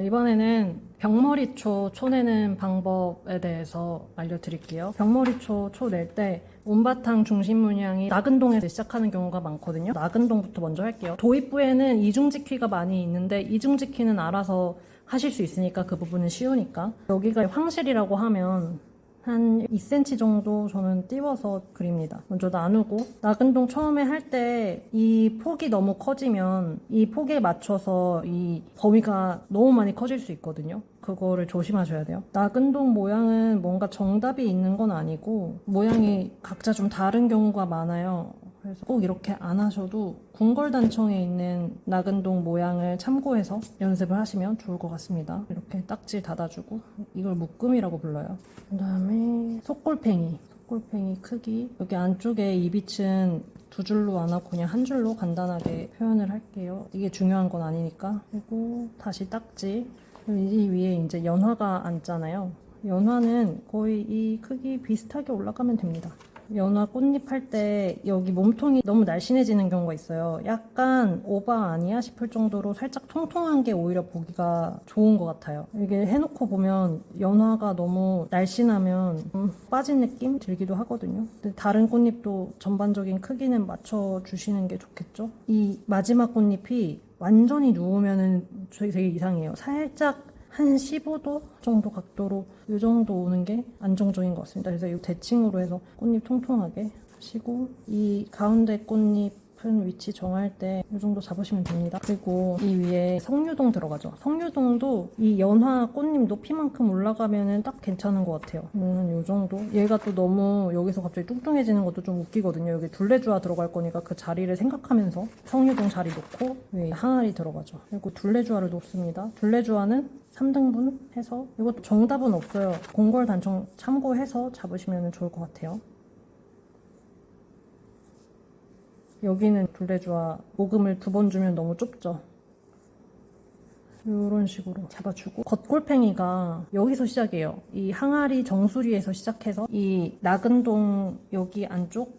이번에는 병머리초 초 내는 방법에 대해서 알려드릴게요. 병머리초 초 낼 때 온바탕 중심 문양이 나근동에서 시작하는 경우가 많거든요. 나근동부터 먼저 할게요. 도입부에는 이중직휘가 많이 있는데 이중직휘는 알아서 하실 수 있으니까 그 부분은 쉬우니까 여기가 황실이라고 하면 한 2cm 정도 저는 띄워서 그립니다. 먼저 나누고 나근동 처음에 할 때 이 폭이 너무 커지면 이 폭에 맞춰서 이 범위가 너무 많이 커질 수 있거든요. 그거를 조심하셔야 돼요. 나근동 모양은 뭔가 정답이 있는 건 아니고 모양이 각자 좀 다른 경우가 많아요. 그래서 꼭 이렇게 안 하셔도 궁궐단청에 있는 나근동 모양을 참고해서 연습을 하시면 좋을 것 같습니다. 이렇게 딱지 닫아주고 이걸 묶음이라고 불러요. 그 다음에 속골팽이. 속골팽이 크기. 여기 안쪽에 이 빛은 두 줄로 안 하고 그냥 한 줄로 간단하게 표현을 할게요. 이게 중요한 건 아니니까. 그리고 다시 딱지. 이 위에 이제 연화가 앉잖아요. 연화는 거의 이 크기 비슷하게 올라가면 됩니다. 연화 꽃잎 할 때 여기 몸통이 너무 날씬해지는 경우가 있어요. 약간 오바 아니야 싶을 정도로 살짝 통통한 게 오히려 보기가 좋은 것 같아요. 이게 해놓고 보면 연화가 너무 날씬하면 음, 빠진 느낌 들기도 하거든요. 다른 꽃잎도 전반적인 크기는 맞춰주시는 게 좋겠죠. 이 마지막 꽃잎이 완전히 누우면은 되게 이상해요. 살짝 한 15도 정도 각도로 이 정도 오는 게 안정적인 것 같습니다. 그래서 이 대칭으로 해서 꽃잎 통통하게 하시고 이 가운데 꽃잎 은 위치 정할 때 이 정도 잡으시면 됩니다. 그리고 이 위에 성류동 들어가죠. 성류동도 이 연화 꽃잎 높이만큼 올라가면은 딱 괜찮은 것 같아요. 음, 이 정도. 얘가 또 너무 여기서 갑자기 뚱뚱해지는 것도 좀 웃기거든요. 여기 둘레주화 들어갈 거니까 그 자리를 생각하면서 성류동 자리 놓고 위에 항아리 들어가죠. 그리고 둘레주화를 놓습니다. 둘레주화는 3등분 해서 이것도 정답은 없어요. 공걸 단청 참고해서 잡으시면 좋을 것 같아요. 여기는 둘레주와 모금을 두 번 주면 너무 좁죠. 이런 식으로 잡아주고 겉골팽이가 여기서 시작이에요. 이 항아리 정수리에서 시작해서 이 나근동 여기 안쪽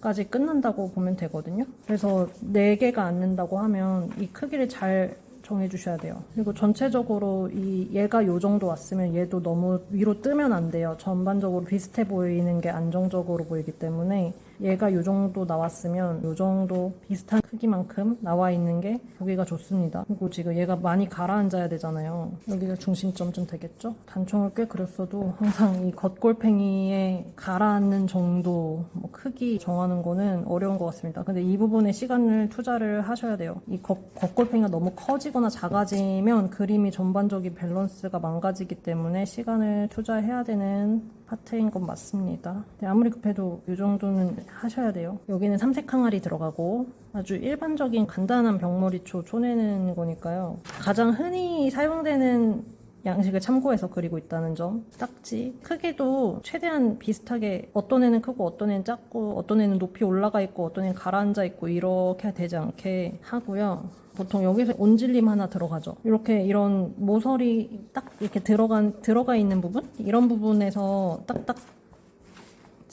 까지 끝난다고 보면 되거든요. 그래서 4개가 앉는다고 하면 이 크기를 잘 정해주셔야 돼요. 그리고 전체적으로 이 얘가 요 정도 왔으면 얘도 너무 위로 뜨면 안 돼요. 전반적으로 비슷해 보이는 게 안정적으로 보이기 때문에 얘가 요 정도 나왔으면 요 정도 비슷한 크기만큼 나와 있는 게 보기가 좋습니다. 그리고 지금 얘가 많이 가라앉아야 되잖아요. 여기가 중심점 좀 되겠죠? 단총을 꽤 그렸어도 항상 이 겉골팽이에 가라앉는 정도 뭐 크기 정하는 거는 어려운 것 같습니다. 근데 이 부분에 시간을 투자를 하셔야 돼요. 이 겉, 겉골팽이가 너무 커지거나 작아지면 그림이 전반적인 밸런스가 망가지기 때문에 시간을 투자해야 되는 파트인 건 맞습니다. 네, 아무리 급해도 이 정도는 하셔야 돼요. 여기는 삼색 항아리 들어가고 아주 일반적인 간단한 병머리초 초내는 거니까요. 가장 흔히 사용되는 양식을 참고해서 그리고 있다는 점. 딱지. 크기도 최대한 비슷하게 어떤 애는 크고 어떤 애는 작고 어떤 애는 높이 올라가 있고 어떤 애는 가라앉아 있고 이렇게 되지 않게 하고요. 보통 여기서 온질림 하나 들어가죠. 이렇게 이런 모서리 딱 이렇게 들어간 들어가 있는 부분 이런 부분에서 딱딱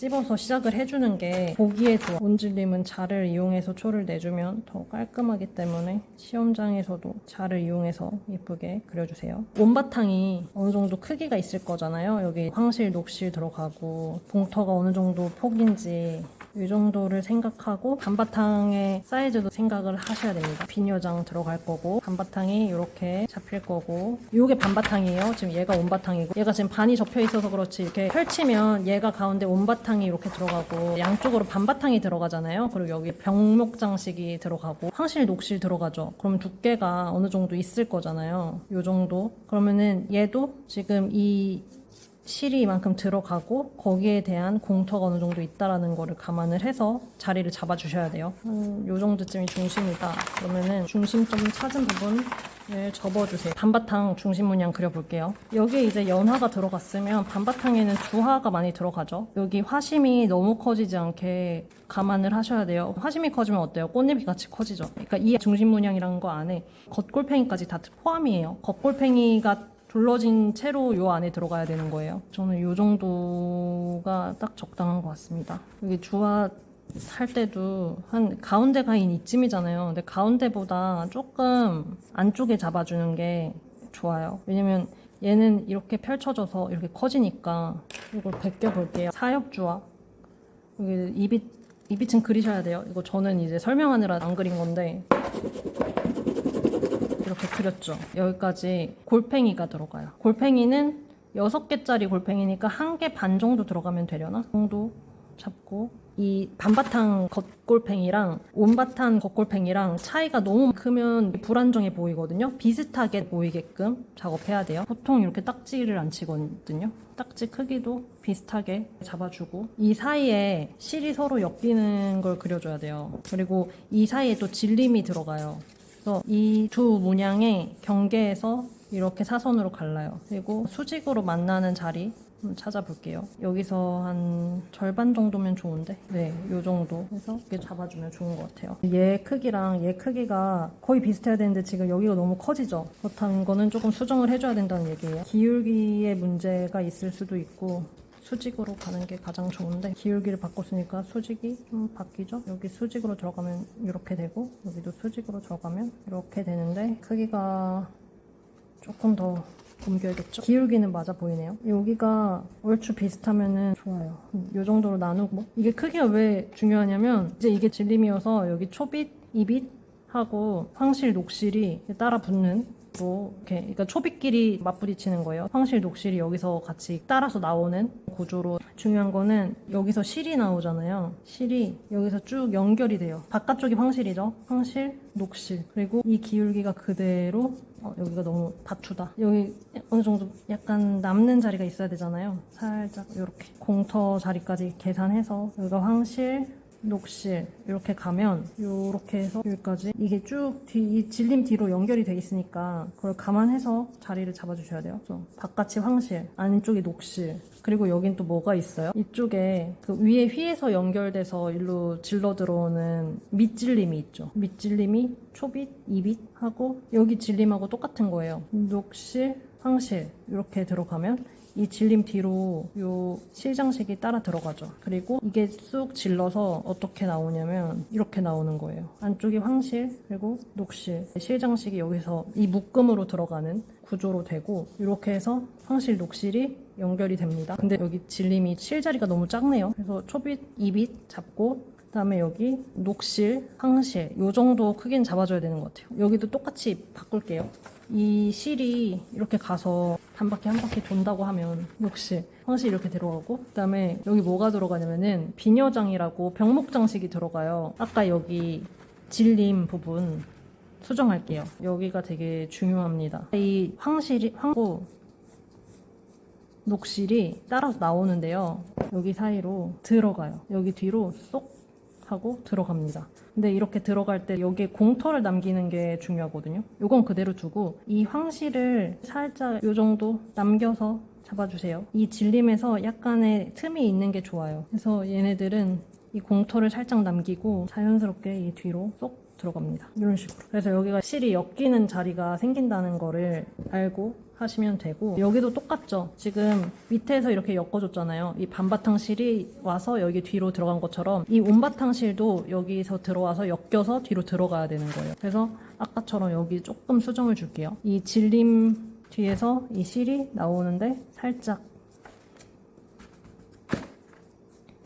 찝어서 시작을 해주는 게 보기에 좋아. 온질림은 자를 이용해서 초를 내주면 더 깔끔하기 때문에 시험장에서도 자를 이용해서 예쁘게 그려주세요. 온바탕이 어느 정도 크기가 있을 거잖아요. 여기 황실, 녹실 들어가고 봉터가 어느 정도 폭인지 이 정도를 생각하고 반바탕의 사이즈도 생각을 하셔야 됩니다. 비녀장 들어갈 거고 반바탕이 이렇게 잡힐 거고 이게 반바탕이에요. 지금 얘가 온바탕이고 얘가 지금 반이 접혀 있어서 그렇지 이렇게 펼치면 얘가 가운데 온바탕이 이렇게 들어가고 양쪽으로 반바탕이 들어가잖아요. 그리고 여기 병목 장식이 들어가고 황실 녹실 들어가죠. 그럼 두께가 어느 정도 있을 거잖아요. 이 정도. 그러면은 얘도 지금 이 실이 이만큼 들어가고 거기에 대한 공터가 어느 정도 있다라는 거를 감안을 해서 자리를 잡아주셔야 돼요. 음, 요 정도쯤이 중심이다. 그러면은 중심점 찾은 부분 을 접어주세요. 반바탕 중심 문양 그려볼게요. 여기에 이제 연화가 들어갔으면 반바탕에는 주화가 많이 들어가죠. 여기 화심이 너무 커지지 않게 감안을 하셔야 돼요. 화심이 커지면 어때요? 꽃잎이 같이 커지죠. 그러니까 이 중심 문양이라는 거 안에 겉골팽이까지 다 포함이에요. 겉골팽이가 둘러진 채로 요 안에 들어가야 되는 거예요. 저는 요 정도가 딱 적당한 것 같습니다. 여기 주화 할 때도 한 가운데 가 인 이쯤이잖아요. 근데 가운데보다 조금 안쪽에 잡아주는 게 좋아요. 왜냐면 얘는 이렇게 펼쳐져서 이렇게 커지니까 이걸 벗겨 볼게요. 사엽주와 여기 입이 입이층 그리셔야 돼요. 이거 저는 이제 설명하느라 안 그린 건데 이렇게 그렸죠. 여기까지 골팽이가 들어가요. 골팽이는 6개짜리 골팽이니까 한 개 반 정도 들어가면 되려나? 정도 잡고 이 반바탕 겉골팽이랑 온바탕 겉골팽이랑 차이가 너무 크면 불안정해 보이거든요. 비슷하게 보이게끔 작업해야 돼요. 보통 이렇게 딱지를 안 치거든요. 딱지 크기도 비슷하게 잡아주고 이 사이에 실이 서로 엮이는 걸 그려줘야 돼요. 그리고 이 사이에 또 질림이 들어가요. 그래서 이 두 문양의 경계에서 이렇게 사선으로 갈라요. 그리고 수직으로 만나는 자리 찾아볼게요. 여기서 한 절반 정도면 좋은데, 네, 요 정도 해서 이렇게 잡아주면 좋은 것 같아요. 얘 크기랑 얘 크기가 거의 비슷해야 되는데 지금 여기가 너무 커지죠. 그렇다는 거는 조금 수정을 해줘야 된다는 얘기예요. 기울기에 문제가 있을 수도 있고. 수직으로 가는 게 가장 좋은데 기울기를 바꿨으니까 수직이 좀 바뀌죠? 여기 수직으로 들어가면 이렇게 되고 여기도 수직으로 들어가면 이렇게 되는데 크기가 조금 더 옮겨야겠죠? 기울기는 맞아 보이네요. 여기가 얼추 비슷하면은 좋아요. 이 정도로 나누고. 이게 크기가 왜 중요하냐면 이제 이게 질림이어서 여기 초빗, 이빗 하고 황실, 녹실이 따라 붙는 로 이렇게 그러니까 초빗끼리 맞부딪히는 거예요. 황실, 녹실이 여기서 같이 따라서 나오는 구조로 중요한 거는 여기서 실이 나오잖아요. 실이 여기서 쭉 연결이 돼요. 바깥쪽이 황실이죠. 황실, 녹실 그리고 이 기울기가 그대로 어, 여기가 너무 다투다. 여기 어느 정도 약간 남는 자리가 있어야 되잖아요. 살짝 이렇게 공터 자리까지 계산해서 여기가 황실, 녹실 이렇게 가면 이렇게 해서 여기까지 이게 쭉 뒤, 이 질림 뒤로 연결이 돼 있으니까 그걸 감안해서 자리를 잡아주셔야 돼요. 그래서 바깥이 황실, 안쪽이 녹실 그리고 여긴 또 뭐가 있어요? 이쪽에 그 위에 휘에서 연결돼서 일로 질러 들어오는 밑질림이 있죠. 밑질림이 초빗, 이빗 하고 여기 질림하고 똑같은 거예요. 녹실, 황실 이렇게 들어가면 이 질림 뒤로 요 실장식이 따라 들어가죠. 그리고 이게 쑥 질러서 어떻게 나오냐면 이렇게 나오는 거예요. 안쪽이 황실 그리고 녹실 실장식이 여기서 이 묶음으로 들어가는 구조로 되고 이렇게 해서 황실 녹실이 연결이 됩니다. 근데 여기 질림이 실자리가 너무 작네요. 그래서 초빗, 이빗 잡고 그다음에 여기 녹실, 황실 요 정도 크기는 잡아줘야 되는 것 같아요. 여기도 똑같이 바꿀게요. 이 실이 이렇게 가서 한 바퀴 한 바퀴 돈다고 하면 녹실, 황실 이렇게 들어가고 그다음에 여기 뭐가 들어가냐면은 비녀장이라고 병목 장식이 들어가요. 아까 여기 질림 부분 수정할게요. 여기가 되게 중요합니다. 이 황실이 황고 녹실이 따라서 나오는데요. 여기 사이로 들어가요. 여기 뒤로 쏙 하고 들어갑니다. 근데 이렇게 들어갈 때 여기에 공터를 남기는 게 중요하거든요. 요건 그대로 두고 이 황실을 살짝 요 정도 남겨서 잡아주세요. 이 질림에서 약간의 틈이 있는 게 좋아요. 그래서 얘네들은 이 공터를 살짝 남기고 자연스럽게 이 뒤로 쏙 들어갑니다. 이런 식으로. 그래서 여기가 실이 엮이는 자리가 생긴다는 거를 알고 하시면 되고 여기도 똑같죠. 지금 밑에서 이렇게 엮어줬잖아요. 이 반바탕 실이 와서 여기 뒤로 들어간 것처럼 이 온바탕 실도 여기서 들어와서 엮여서 뒤로 들어가야 되는 거예요. 그래서 아까처럼 여기 조금 수정을 줄게요. 이 질림 뒤에서 이 실이 나오는데 살짝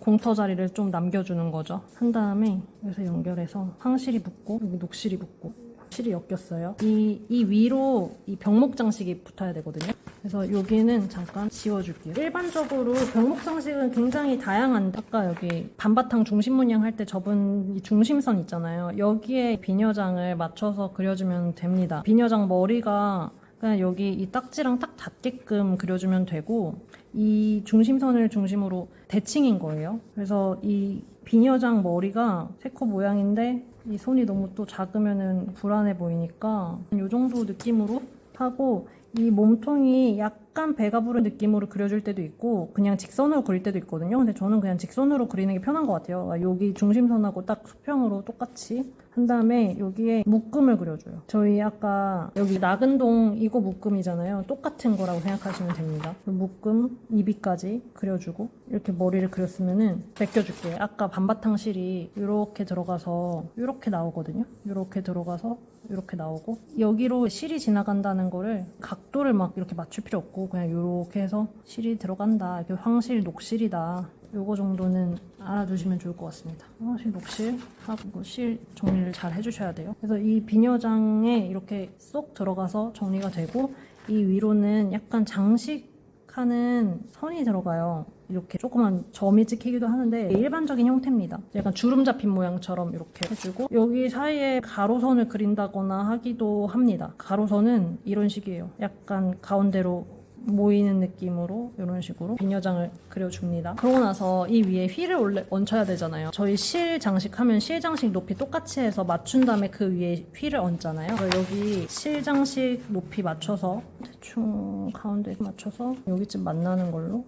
공터 자리를 좀 남겨주는 거죠. 한 다음에 여기서 연결해서 황실이 붙고 여기 녹실이 붙고 실이 엮였어요. 이, 이 위로 이 병목 장식이 붙어야 되거든요. 그래서 여기는 잠깐 지워줄게요. 일반적으로 병목 장식은 굉장히 다양한 아까 여기 반바탕 중심 문양 할 때 접은 이 중심선 있잖아요. 여기에 비녀장을 맞춰서 그려주면 됩니다. 비녀장 머리가 그냥 여기 이 딱지랑 딱 닿게끔 그려주면 되고 이 중심선을 중심으로 대칭인 거예요. 그래서 이 비녀장 머리가 세코 모양인데 이 손이 너무 또 작으면은 불안해 보이니까 이 정도 느낌으로 하고 이 몸통이 약 약간 배가 부른 느낌으로 그려줄 때도 있고 그냥 직선으로 그릴 때도 있거든요. 근데 저는 그냥 직선으로 그리는 게 편한 것 같아요. 아, 여기 중심선하고 딱 수평으로 똑같이 한 다음에 여기에 묶음을 그려줘요. 저희 아까 여기 낙은동 이거 묶음이잖아요. 똑같은 거라고 생각하시면 됩니다. 그 묶음 2비까지 그려주고 이렇게 머리를 그렸으면은 벗겨줄게요. 아까 반바탕 실이 이렇게 들어가서 이렇게 나오거든요. 이렇게 들어가서 이렇게 나오고 여기로 실이 지나간다는 거를 각도를 막 이렇게 맞출 필요 없고 그냥 이렇게 해서 실이 들어간다. 이게 황실 녹실이다. 요거 정도는 알아두시면 좋을 것 같습니다. 황실 녹실 하고 실 정리를 잘 해주셔야 돼요. 그래서 이 비녀장에 이렇게 쏙 들어가서 정리가 되고 이 위로는 약간 장식하는 선이 들어가요. 이렇게 조그만 점이 찍히기도 하는데 일반적인 형태입니다. 약간 주름 잡힌 모양처럼 이렇게 해주고 여기 사이에 가로선을 그린다거나 하기도 합니다. 가로선은 이런 식이에요. 약간 가운데로 모이는 느낌으로 이런 식으로 비녀장을 그려줍니다. 그러고 나서 이 위에 휠을 원래 얹혀야 되잖아요. 저희 실 장식하면 실 장식 높이 똑같이 해서 맞춘 다음에 그 위에 휠을 얹잖아요. 여기 실 장식 높이 맞춰서 대충 가운데 맞춰서 여기쯤 만나는 걸로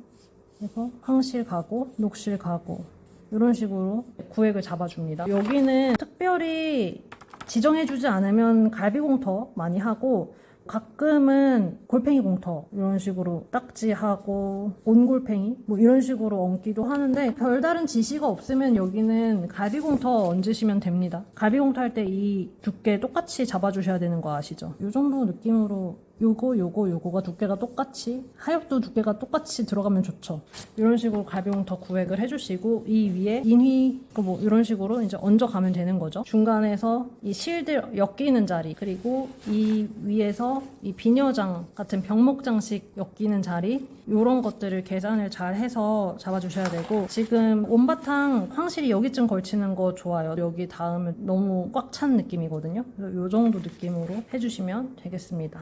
해서 황실 가고 녹실 가고 이런 식으로 구획을 잡아줍니다. 여기는 특별히 지정해주지 않으면 갈비공터 많이 하고 가끔은 골팽이 공터 이런 식으로 딱지하고 온골팽이 뭐 이런 식으로 얹기도 하는데 별다른 지시가 없으면 여기는 갈비공터 얹으시면 됩니다. 갈비공터 할 때 이 두께 똑같이 잡아주셔야 되는 거 아시죠? 이 정도 느낌으로 요거 요거 요거가 두께가 똑같이 하엽도 두께가 똑같이 들어가면 좋죠. 이런 식으로 갈비공터 구획을 해주시고 이 위에 인휘 뭐 이런 식으로 이제 얹어가면 되는 거죠. 중간에서 이 실들 엮이는 자리 그리고 이 위에서 이 비녀장 같은 병목 장식 엮이는 자리 이런 것들을 계산을 잘 해서 잡아주셔야 되고 지금 온바탕 황실이 여기쯤 걸치는 거 좋아요. 여기 닿으면 너무 꽉 찬 느낌이거든요. 그래서 이 정도 느낌으로 해주시면 되겠습니다.